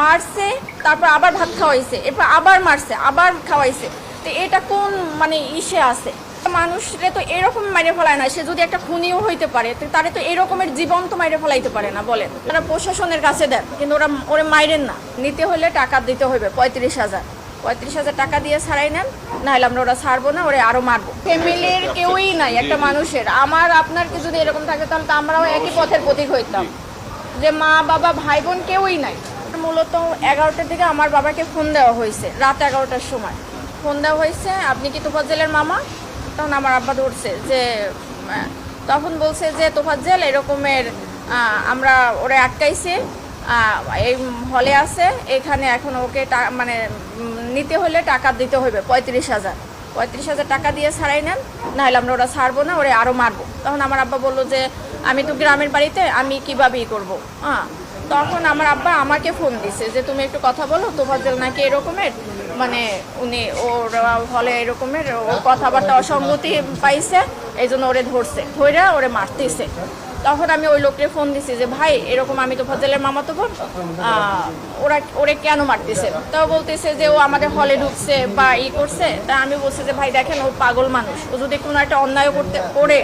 মারছে, তারপর আবার ভাত খাওয়াইছে, এরপর আবার মারছে, আবার খাওয়াইছে। তো এটা কোন মানে ইসে আছে? মানুষরে তো এরকম মাইরে ফেলায় না, সে যদি একটা খুনিও হইতে পারে তারে তো এরকমের জীবন তো মাইরে ফেলাইতে পারে না, বলেন। তারা প্রশাসনের কাছে দেন, কিন্তু ওরা, ওরে মাইরেন না। নিতে হলে টাকা দিতে হবে পঁয়ত্রিশ হাজার। পঁয়ত্রিশ হাজার টাকা দিয়ে ছাড়াই নেন, নাহলে আমরা ওরা ছাড়বো না, ওরা আরও মারবো। ফ্যামিলির কেউই নাই, একটা মানুষের। আমার আপনার কি যদি এরকম থাকে, তাহলে তো আমরাও একই পথের প্রতীক হইতাম। যে মা, বাবা ভাই বোন কেউই নাই। মূলত এগারোটার দিকে আমার বাবাকে ফোন দেওয়া হয়েছে, রাত এগারোটার সময়। ফোন দেওয়া হয়েছে, আপনি কি তোফাজ্জেলের মামা? তখন আমার আব্বা ধরছে যে তখন বলছে যে, তোফাজ্জেল এরকমের আমরা ওরে আটকাইছে এই হলে আছে, এখানে এখন ওকে মানে নিতে হলে টাকা দিতে হবে পঁয়ত্রিশ হাজার। পঁয়ত্রিশ হাজার টাকা দিয়ে ছাড়াই নেন, নাহলে আমরা ওরা ছাড়বো না, ওরে আরও মারবো। তখন আমার আব্বা বলল যে আমি তো গ্রামের বাড়িতে, আমি কীভাবেই করব? হ্যাঁ। তখন আমার আব্বা আমাকে ফোন দিছে যে, তুমি একটু কথা বলো তোফাজ্জল নাকি এরকমের? মানে উনি ওর হলে এরকমের ও কথাবার্তা অসঙ্গতি পাইছে এই জন্য ওরে ধরছে ধরে ওরে মারতেছে। তখন আমি ওই লোককে ফোন দিছি যে, ভাই, এরকম আমি তো ফজলের মামা তো ওরা, ওরে কেন মারতেছে? তাও বলতেছে যে, ও আমাদের হলে ঢুকছে বা ই করছে। তা আমি বলছি যে, ভাই, দেখেন, ও পাগল মানুষ। ও যদি কোনো একটা অন্যায় করতে, করে,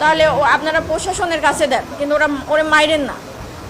তাহলে ও আপনারা প্রশাসনের কাছে দেন। কিন্তু ওরা, ওরে মাইরেন না।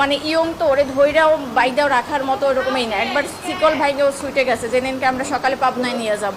মানে ইয়ং তো ওরে ধৈরাও বাইদাও রাখার মতো ওরকমই না। একবার শিকল ভাইকেও ছুটে গেছে যে নিনকে আমরা সকালে পাবনায় নিয়ে যাব।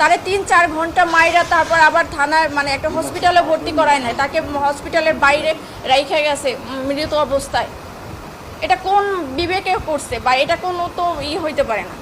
তারে তিন, চার ঘণ্টা মাইরা তারপর আবার থানায় মানে একটা হসপিটালে ভর্তি করায় নাই। তাকে হসপিটালের বাইরে রাইখে গেছে মৃত অবস্থায়। এটা কোন বিবেকে করছে বা এটা কোনো তো ই হইতে পারে না।